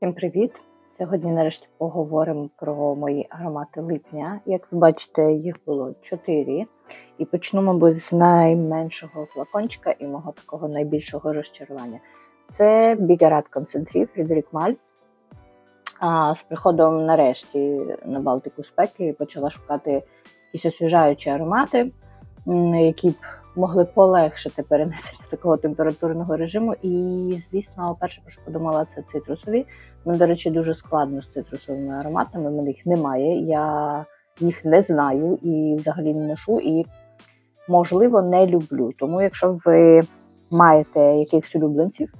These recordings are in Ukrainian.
Всім привіт! Сьогодні нарешті поговоримо про мої аромати липня. Як ви бачите, їх було чотири. І почну, мабуть, з найменшого флакончика і мого такого найбільшого розчарування. Це Бігарат Концентрів Фрідерік Маль. А з приходом нарешті на Балтику спеки почала шукати якісь освіжаючі аромати, які б могли полегшити перенесення такого температурного режиму. І, звісно, перше, про що подумала, це цитрусові. Мені, до речі, дуже складно з цитрусовими ароматами. Мене їх немає. Я їх не знаю і взагалі не ношу, і, можливо, не люблю. Тому, якщо ви маєте якихось улюбленців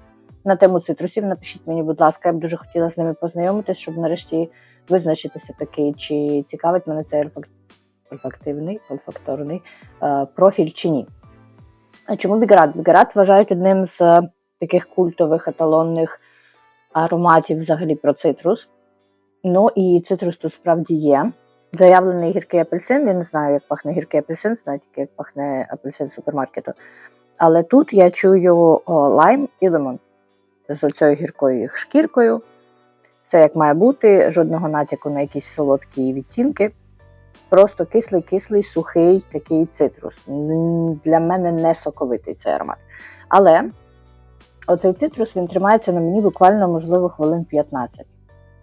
на тему цитрусів, напишіть мені, будь ласка, я б дуже хотіла з ними познайомитись, щоб нарешті визначитися таки, чи цікавить мене цей ольфак- ольфактивний, ольфакторний е, профіль чи ні. Чому Бігарат? Бігарат вважають одним з е, таких культових еталонних ароматів взагалі про цитрус. Ну і цитрус тут справді є. Заявлений гіркий апельсин. Я не знаю, як пахне гіркий апельсин, знаю тільки, як пахне апельсин супермаркету. Але тут я чую о, лайм і лимон з цією гіркою шкіркою. Все як має бути, жодного натяку на якісь солодкі відтінки. Просто кислий, кислий, сухий такий цитрус. Для мене не соковитий цей аромат. Але оцей цитрус він тримається на мені буквально, можливо, хвилин 15.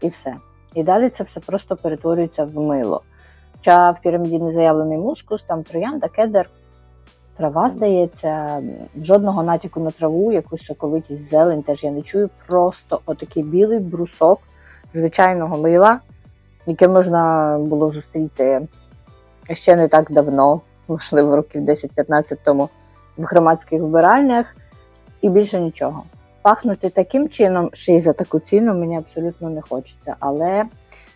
І все. І далі це все просто перетворюється в мило. Хоча в піраміді не заявлений мускус, там троянда, кедр, трава, здається, жодного натяку на траву, якусь соковитість, зелень теж я не чую. Просто отакий білий брусок звичайного мила, яке можна було зустріти ще не так давно, можливо, років 10-15 тому в громадських вбиральнях, і більше нічого. Пахнути таким чином, ще й за таку ціну, мені абсолютно не хочеться. Але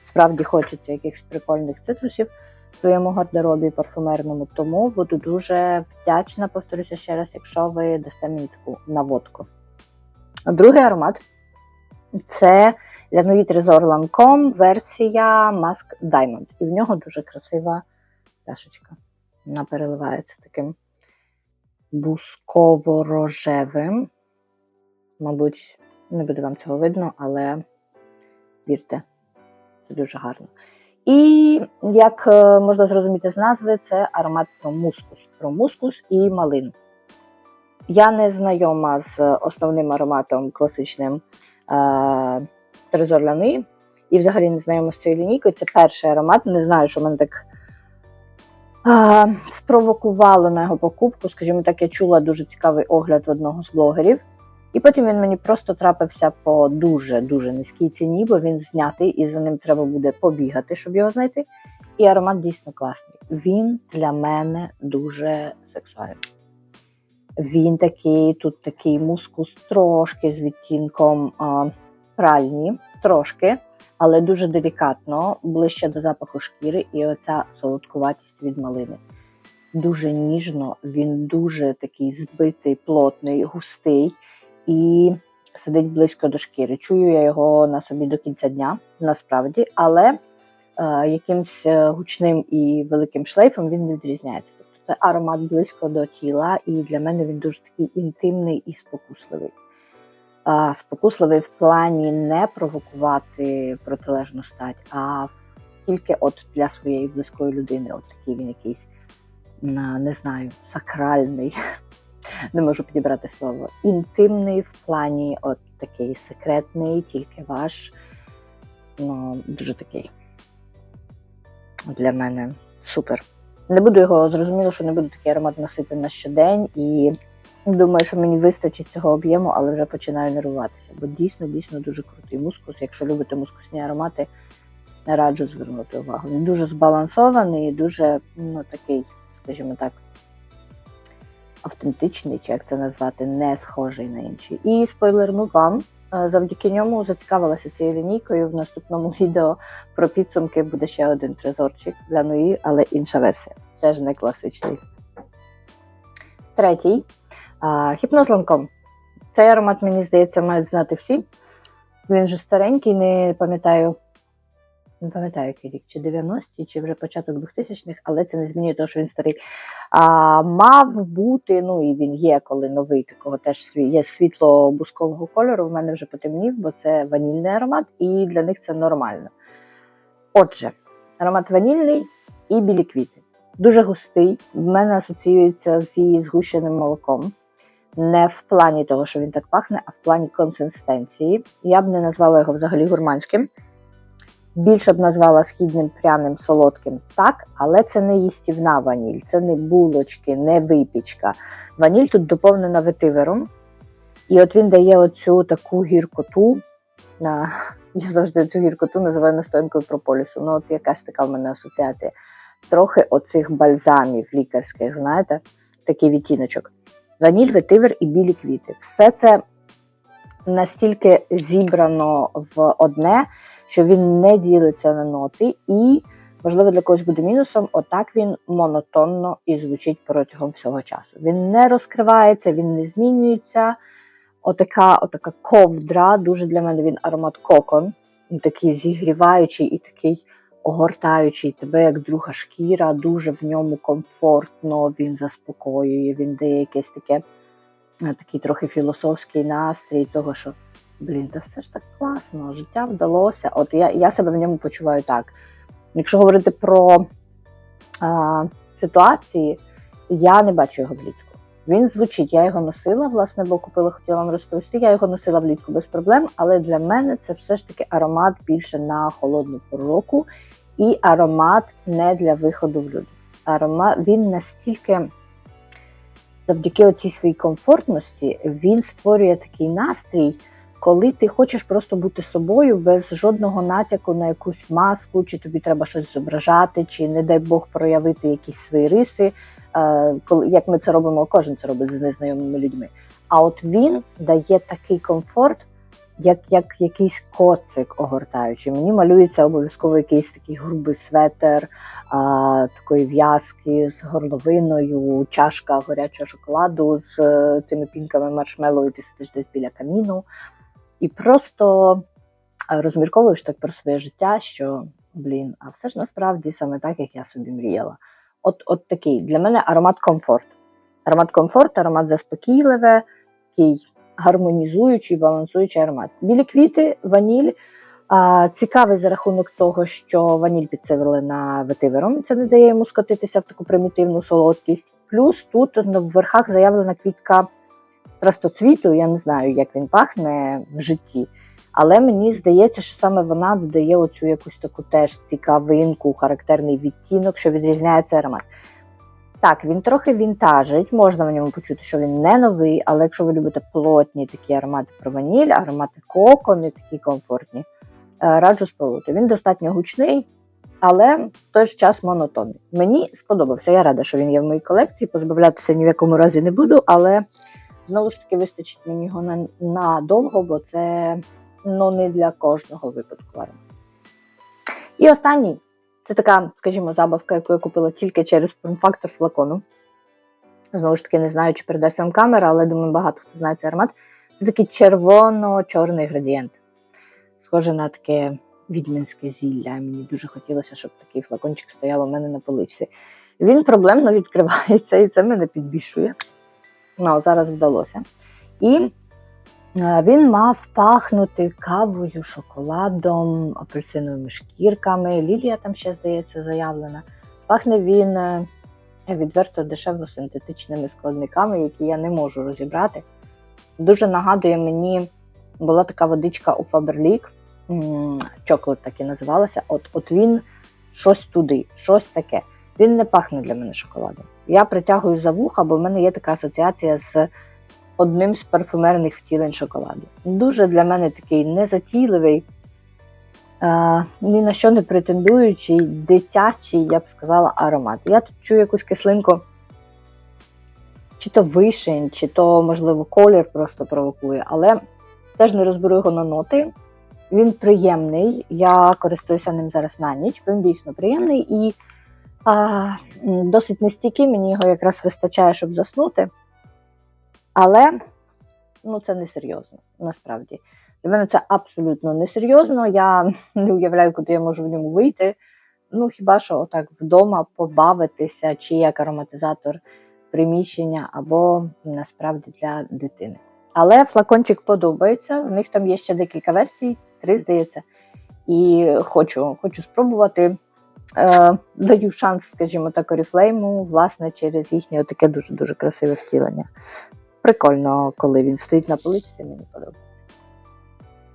справді хочеться якихось прикольних цитрусів в своєму гардеробі парфумерному. Тому буду дуже вдячна, повторюся ще раз, якщо ви дасте мені таку наводку. Другий аромат це Лянуї Трезор Lancome версія Mask Diamond. І в нього дуже красива пляшечка. Вона переливається таким бусково-рожевим. Мабуть, не буде вам цього видно, але вірте, це дуже гарно. І як е, можна зрозуміти з назви, це аромат про мускус. Про мускус і малину. Я не знайома з основним ароматом класичним е, Трезор Лани, і взагалі не знайома з цією лінійкою. Це перший аромат. Не знаю, що мене так е, спровокувало на його покупку. Скажімо так, я чула дуже цікавий огляд в одного з блогерів. І потім він мені просто трапився по дуже-дуже низькій ціні, бо він знятий і за ним треба буде побігати, щоб його знайти. І аромат дійсно класний. Він для мене дуже сексуальний. Він такий, тут такий мускус трошки з відтінком а, пральні, трошки, але дуже делікатно, ближче до запаху шкіри, і оця солодкуватість від малини. Дуже ніжно, він дуже такий збитий, плотний, густий і сидить близько до шкіри. Чую я його на собі до кінця дня, насправді, але е, якимсь е, гучним і великим шлейфом він відрізняється. Тобто це аромат близько до тіла, і для мене він дуже такий інтимний і спокусливий. Спокусливий в плані не провокувати протилежну стать, а тільки от для своєї близької людини. От такий він якийсь, не знаю, сакральний не можу підібрати слово. Інтимний в плані, от такий секретний, тільки ваш. Ну, дуже такий для мене супер. Не буду його зрозуміло, що не буду такий аромат носити на щодень і думаю, що мені вистачить цього об'єму, але вже починаю нервуватися. Бо дійсно, дійсно дуже крутий мускус. Якщо любите мускусні аромати, не раджу звернути увагу. Він дуже збалансований і дуже ну, такий, скажімо так, автентичний, чи як це назвати, не схожий на інші. І спойлерну вам, е, завдяки ньому зацікавилася цією лінійкою. В наступному відео про підсумки буде ще один трезорчик для Нуї, але інша версія. Теж не класичний. Третій. Хіпноз ланком. Цей аромат, мені здається, мають знати всі. Він же старенький, не пам'ятаю не пам'ятаю, який рік, чи 90-ті, чи вже початок 2000-х, але це не змінює того, що він старий. А, мав бути, ну і він є, коли новий, такого теж є світло бускового кольору. В мене вже потемнів, бо це ванільний аромат, і для них це нормально. Отже, аромат ванільний і білі квіти. Дуже густий. В мене асоціюється зі згущеним молоком. Не в плані того, що він так пахне, а в плані консистенції. Я б не назвала його взагалі гурманським. Більше б назвала східним пряним солодким так, але це не їстівна ваніль, це не булочки, не випічка. Ваніль тут доповнена ветивером. І от він дає оцю таку гіркоту. Я завжди цю гіркоту називаю настоянкою прополісу. Ну, от якась така в мене асоціація. Трохи оцих бальзамів лікарських, знаєте, такий відтіночок. Ваніль, ветивер і білі квіти. Все це настільки зібрано в одне, що він не ділиться на ноти, і, можливо, для когось буде мінусом, отак він монотонно і звучить протягом всього часу. Він не розкривається, він не змінюється. Отака, отака ковдра, дуже для мене він аромат кокон, такий зігріваючий і такий огортаючий тебе як друга шкіра, дуже в ньому комфортно, він заспокоює, він дає якесь таке, е, такий трохи філософський настрій, того, що блін, та все ж так класно, життя вдалося. От я, я себе в ньому почуваю так. Якщо говорити про а, ситуації, я не бачу його влітку. Він звучить, я його носила, власне, бо купила, хотіла вам розповісти. Я його носила влітку без проблем, але для мене це все ж таки аромат більше на холодну пору року і аромат не для виходу в люди. Аромат він настільки, завдяки оцій своїй комфортності, він створює такий настрій, коли ти хочеш просто бути собою без жодного натяку на якусь маску, чи тобі треба щось зображати, чи, не дай Бог, проявити якісь свої риси. Е, коли як ми це робимо, кожен це робить з незнайомими людьми. А от він дає такий комфорт, як як якийсь коцик огортаючий. Мені малюється обов'язково якийсь такий грубий светер, а, такої в'язки з горловиною, чашка гарячого шоколаду з е, тими пінками маршмеллоу, і ти сидиш десь біля каміну. І просто е, розмірковуєш так про своє життя, що блін, а все ж насправді саме так, як я собі мріяла. От, от такий для мене аромат комфорт. Аромат комфорт, аромат заспокійливе, такий гармонізуючий, балансуючий аромат. Білі квіти, ваніль. А, цікавий за рахунок того, що ваніль підсилена ветивером. Це не дає йому скотитися в таку примітивну солодкість. Плюс тут в верхах заявлена квітка страстоцвіту. Я не знаю, як він пахне в житті. Але мені здається, що саме вона додає оцю якусь таку теж цікавинку, характерний відтінок, що відрізняє цей аромат. Так, він трохи вінтажить, можна в ньому почути, що він не новий, але якщо ви любите плотні такі аромати про ваніль, аромати кокони, такі комфортні, е, раджу спробувати. Він достатньо гучний, але в той же час монотонний. Мені сподобався. Я рада, що він є в моїй колекції. Позбавлятися ні в якому разі не буду, але знову ж таки вистачить мені його на, надовго, бо це ну, не для кожного випадку аромат. І останній. Це така, скажімо, забавка, яку я купила тільки через форм-фактор флакону. Знову ж таки, не знаю, чи передасть вам камера, але думаю, багато хто знає цей аромат. Це такий червоно-чорний градієнт. Схоже на таке відьминське зілля. Мені дуже хотілося, щоб такий флакончик стояв у мене на поличці. Він проблемно відкривається, і це мене підбільшує. Ну, зараз вдалося. І Е, Він мав пахнути кавою, шоколадом, апельсиновими шкірками. Лілія там ще, здається, заявлена. Пахне він е, відверто дешево синтетичними складниками, які я не можу розібрати. Дуже нагадує мені, була така водичка у Faberlic, чоклад так і називалася. От, от він щось туди, щось таке. Він не пахне для мене шоколадом. Я притягую за вуха, бо в мене є така асоціація з одним з парфумерних втілень шоколаду. Дуже для мене такий незатійливий, а, ні на що не претендуючий, дитячий, я б сказала, аромат. Я тут чую якусь кислинку, чи то вишень, чи то, можливо, колір просто провокує, але теж не розберу його на ноти. Він приємний, я користуюся ним зараз на ніч, він дійсно приємний і а, досить нестійкий, мені його якраз вистачає, щоб заснути. Але ну, це серйозно, насправді. Для мене це абсолютно несерйозно. Я не уявляю, куди я можу в ньому вийти. Ну, хіба що отак вдома побавитися, чи як ароматизатор приміщення, або насправді для дитини. Але флакончик подобається. В них там є ще декілька версій, три здається. І хочу, хочу спробувати. Е, даю шанс, скажімо так, Оріфлейму, власне, через їхнє таке дуже-дуже красиве втілення. Прикольно, коли він стоїть на поличці, мені подобається.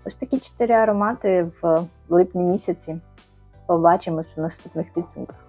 Ось такі чотири аромати в липні місяці. Побачимось у наступних підсумках.